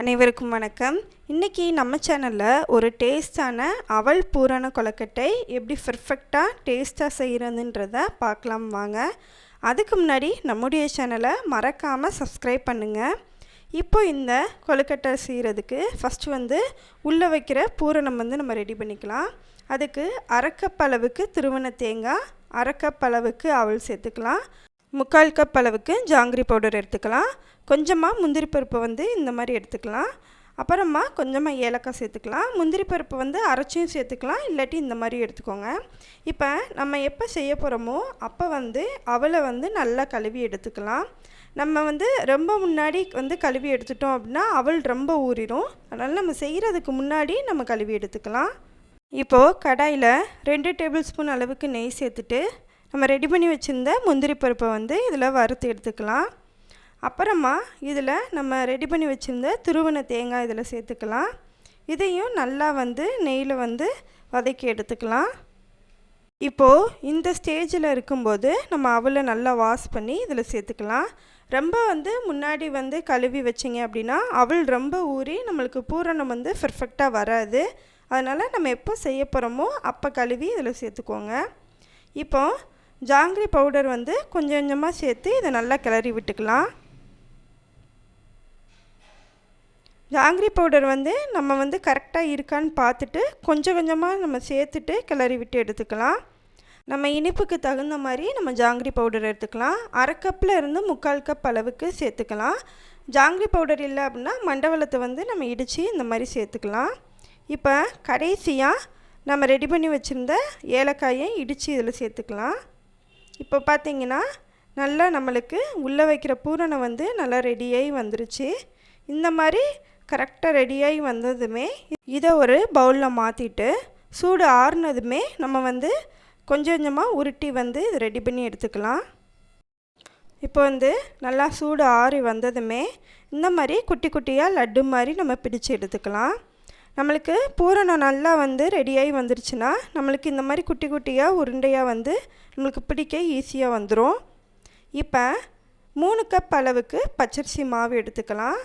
அனைவருக்கும் வணக்கம். இன்றைக்கி நம்ம சேனலில் ஒரு டேஸ்டான அவல் பூரண கொலக்கட்டை எப்படி பர்ஃபெக்டாக டேஸ்ட்டாக செய்கிறதுன்றத பார்க்கலாம் வாங்க. அதுக்கு முன்னாடி நம்முடைய சேனலை மறக்காமல் சப்ஸ்கிரைப் பண்ணுங்கள் இப்போ இந்த கொழுக்கட்டை செய்கிறதுக்கு ஃபஸ்ட்டு வந்து உள்ளே வைக்கிற பூரணம் வந்து நம்ம ரெடி பண்ணிக்கலாம். அதுக்கு அரைக்கப் திருவண திருவண்ண தேங்காய் அரைக்கப் அவள் அவல் சேர்த்துக்கலாம். முக்கால் கப் அளவுக்கு ஜாங்கிரி பவுடர் எடுத்துக்கலாம். கொஞ்சமாக முந்திரி பருப்பு வந்து இந்த மாதிரி எடுத்துக்கலாம். அப்புறமா கொஞ்சமாக ஏலக்காய் சேர்த்துக்கலாம். முந்திரி பருப்பு வந்து அரைச்சியும் சேர்த்துக்கலாம். இல்லாட்டி இந்த மாதிரி எடுத்துக்கோங்க. இப்போ நம்ம எப்போ செய்ய போகிறோமோ அப்போ வந்து அவளை வந்து நல்லா கழுவி எடுத்துக்கலாம். நம்ம வந்து ரொம்ப முன்னாடி வந்து கழுவி எடுத்துட்டோம் அப்படின்னா அவள் ரொம்ப ஊறிடும் அதனால் நம்ம செய்கிறதுக்கு முன்னாடி நம்ம கழுவி எடுத்துக்கலாம். இப்போது கடாயில் ரெண்டு டேபிள் ஸ்பூன் அளவுக்கு நெய் சேர்த்துட்டு நம்ம ரெடி பண்ணி வச்சுருந்த முந்திரி பருப்பை வந்து இதில் வறுத்து எடுத்துக்கலாம். அப்புறமா இதில் நம்ம ரெடி பண்ணி வச்சுருந்த துருவன தேங்காய் இதில் சேர்த்துக்கலாம். இதையும் நல்லா வந்து நெய்யில் வந்து வதக்கி எடுத்துக்கலாம். இப்போது இந்த ஸ்டேஜில் இருக்கும்போது நம்ம அவளை நல்லா வாஷ் பண்ணி இதில் சேர்த்துக்கலாம். ரொம்ப வந்து முன்னாடி வந்து கழுவி வச்சிங்க அப்படின்னா அவள் ரொம்ப ஊறி நம்மளுக்கு பூரணம் வந்து பெர்ஃபெக்டாக வராது. அதனால் நம்ம எப்போ செய்ய போகிறோமோ அப்போ கழுவி இதில் சேர்த்துக்கோங்க. இப்போ ஜாங்கிரி பவுடர் வந்து கொஞ்சம் கொஞ்சமாக சேர்த்து இதை நல்லா கிளறி விட்டுக்கலாம். ஜாங்கிரி பவுடர் வந்து நம்ம வந்து கரெக்டாக இருக்கான்னு பார்த்துட்டு கொஞ்சம் கொஞ்சமாக நம்ம சேர்த்துட்டு கிளறி விட்டு எடுத்துக்கலாம். நம்ம இனிப்புக்கு தகுந்த மாதிரி நம்ம ஜாங்கிரி பவுடர் எடுத்துக்கலாம். அரை கப்பில் இருந்து முக்கால் கப் அளவுக்கு சேர்த்துக்கலாம். ஜாங்கிரி பவுடர் இல்லை அப்படின்னா மண்டவளத்தை வந்து நம்ம இடித்து இந்த மாதிரி சேர்த்துக்கலாம். இப்போ கடைசியாக நம்ம ரெடி பண்ணி வச்சுருந்த ஏலக்காயை இடித்து இதில் சேர்த்துக்கலாம். இப்போ பார்த்திங்கன்னா நல்லா நம்மளுக்கு உள்ளே வைக்கிற பூரணம் வந்து நல்லா ரெடியாகி வந்துருச்சு. இந்த மாதிரி கரெக்டாக ரெடியாகி வந்ததுமே இதை ஒரு பவுலில் மாற்றிட்டு சூடு ஆறுனதுமே நம்ம வந்து கொஞ்சம் கொஞ்சமாக உருட்டி வந்து இது ரெடி பண்ணி எடுத்துக்கலாம். இப்போ வந்து நல்லா சூடு ஆறி வந்ததுமே இந்த மாதிரி குட்டி குட்டியாக லட்டு மாதிரி நம்ம பிடிச்சு எடுத்துக்கலாம். நம்மளுக்கு பூரணம் நல்லா வந்து ரெடியாகி வந்துருச்சுன்னா நம்மளுக்கு இந்த மாதிரி குட்டி குட்டியாக உருண்டையாக வந்து நம்மளுக்கு பிடிக்க ஈஸியாக வந்துடும் இப்போ மூணு கப் அளவுக்கு பச்சரிசி மாவு எடுத்துக்கலாம்.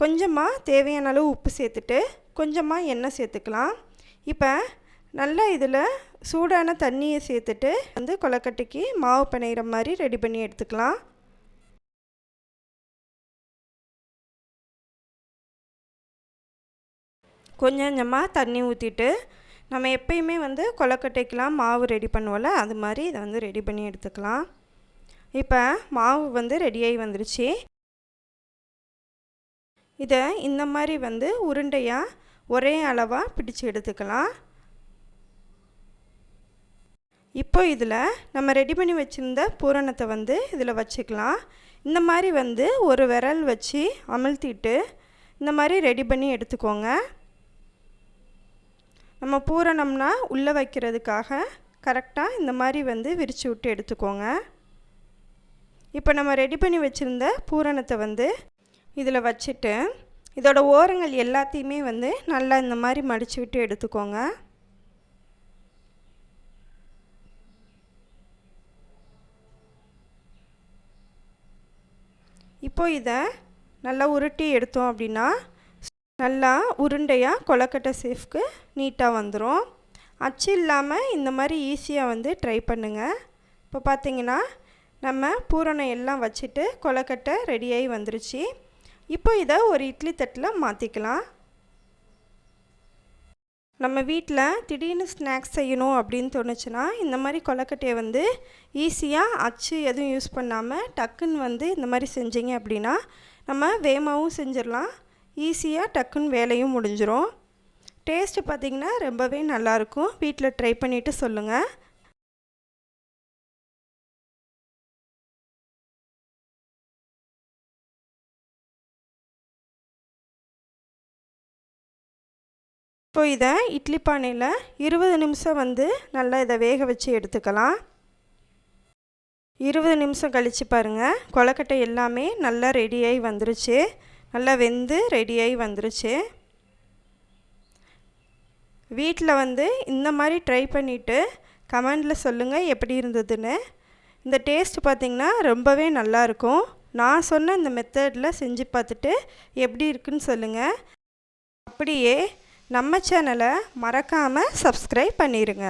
கொஞ்சமாக தேவையான அளவு உப்பு சேர்த்துட்டு கொஞ்சமாக எண்ணெய் சேர்த்துக்கலாம். இப்போ நல்லா இதில் சூடான தண்ணியை சேர்த்துட்டு வந்து கொலக்கட்டைக்கு மாவு பிணையிற மாதிரி ரெடி பண்ணி எடுத்துக்கலாம். கொஞ்சம் கொஞ்சமாக தண்ணி ஊற்றிட்டு நம்ம எப்பயுமே வந்து கொலக்கட்டைக்கெலாம் மாவு ரெடி பண்ணுவோம்ல அது மாதிரி இதை வந்து ரெடி பண்ணி எடுத்துக்கலாம். இப்போ மாவு வந்து ரெடியாகி வந்துருச்சு. இதை இந்த மாதிரி வந்து உருண்டையாக ஒரே அளவாக பிடிச்சு எடுத்துக்கலாம். இப்போ இதில் நம்ம ரெடி பண்ணி வச்சுருந்த பூரணத்தை வந்து இதில் வச்சுக்கலாம். இந்த மாதிரி வந்து ஒரு விரல் வச்சு அமழ்த்திட்டு இந்த மாதிரி ரெடி பண்ணி எடுத்துக்கோங்க. நம்ம பூரணம்னா உள்ளே வைக்கிறதுக்காக கரெக்டாக இந்த மாதிரி வந்து விரித்து விட்டு எடுத்துக்கோங்க. இப்போ நம்ம ரெடி பண்ணி வச்சுருந்த பூரணத்தை வந்து இதில் வச்சுட்டு இதோட ஓரங்கள் எல்லாத்தையுமே வந்து நல்லா இந்த மாதிரி மடித்து விட்டு எடுத்துக்கோங்க. இப்போ இதை நல்லா உருட்டி எடுத்தோம் அப்படின்னா நல்லா உருண்டையாக கொலக்கட்டை சேஃப்க்கு நீட்டாக வந்துடும் அச்சு இல்லாமல் இந்த மாதிரி ஈஸியாக வந்து ட்ரை பண்ணுங்கள் இப்போ பார்த்தீங்கன்னா நம்ம பூரணம் எல்லாம் வச்சுட்டு கொலக்கட்டை ரெடியாகி வந்துருச்சு. இப்போ இதை ஒரு இட்லி தட்டில் மாற்றிக்கலாம் நம்ம வீட்டில் திடீர்னு ஸ்நாக்ஸ் செய்யணும் அப்படின்னு தோணுச்சுன்னா இந்த மாதிரி கொலக்கட்டையை வந்து ஈஸியாக அச்சு எதுவும் யூஸ் பண்ணாமல் டக்குன்னு வந்து இந்த மாதிரி செஞ்சீங்க அப்படின்னா நம்ம வேகமாகவும் செஞ்சிடலாம். ஈஸியாக டக்குன்னு வேலையும் முடிஞ்சிடும் டேஸ்ட்டு பார்த்திங்கன்னா ரொம்பவே நல்லாயிருக்கும். வீட்டில் ட்ரை பண்ணிவிட்டு சொல்லுங்கள் இப்போ இதை இட்லி பானையில் இருபது நிமிஷம் வந்து நல்லா இதை வேக வச்சு எடுத்துக்கலாம். இருபது நிமிஷம் கழித்து பாருங்கள் கொலக்கட்டை எல்லாமே நல்லா ரெடியாகி வந்துருச்சு. நல்லா வெந்து ரெடியாகி வந்துருச்சு. வீட்டில் வந்து இந்த மாதிரி ட்ரை பண்ணிவிட்டு கமெண்டில் சொல்லுங்கள் எப்படி இருந்ததுன்னு. இந்த டேஸ்ட் பார்த்திங்கன்னா ரொம்பவே நல்லாயிருக்கும். நான் சொன்ன இந்த மெத்தடில் செஞ்சு பார்த்துட்டு எப்படி இருக்குன்னு சொல்லுங்கள். அப்படியே நம்ம சேனலை மறக்காமல் சப்ஸ்கிரைப் பண்ணிடுங்க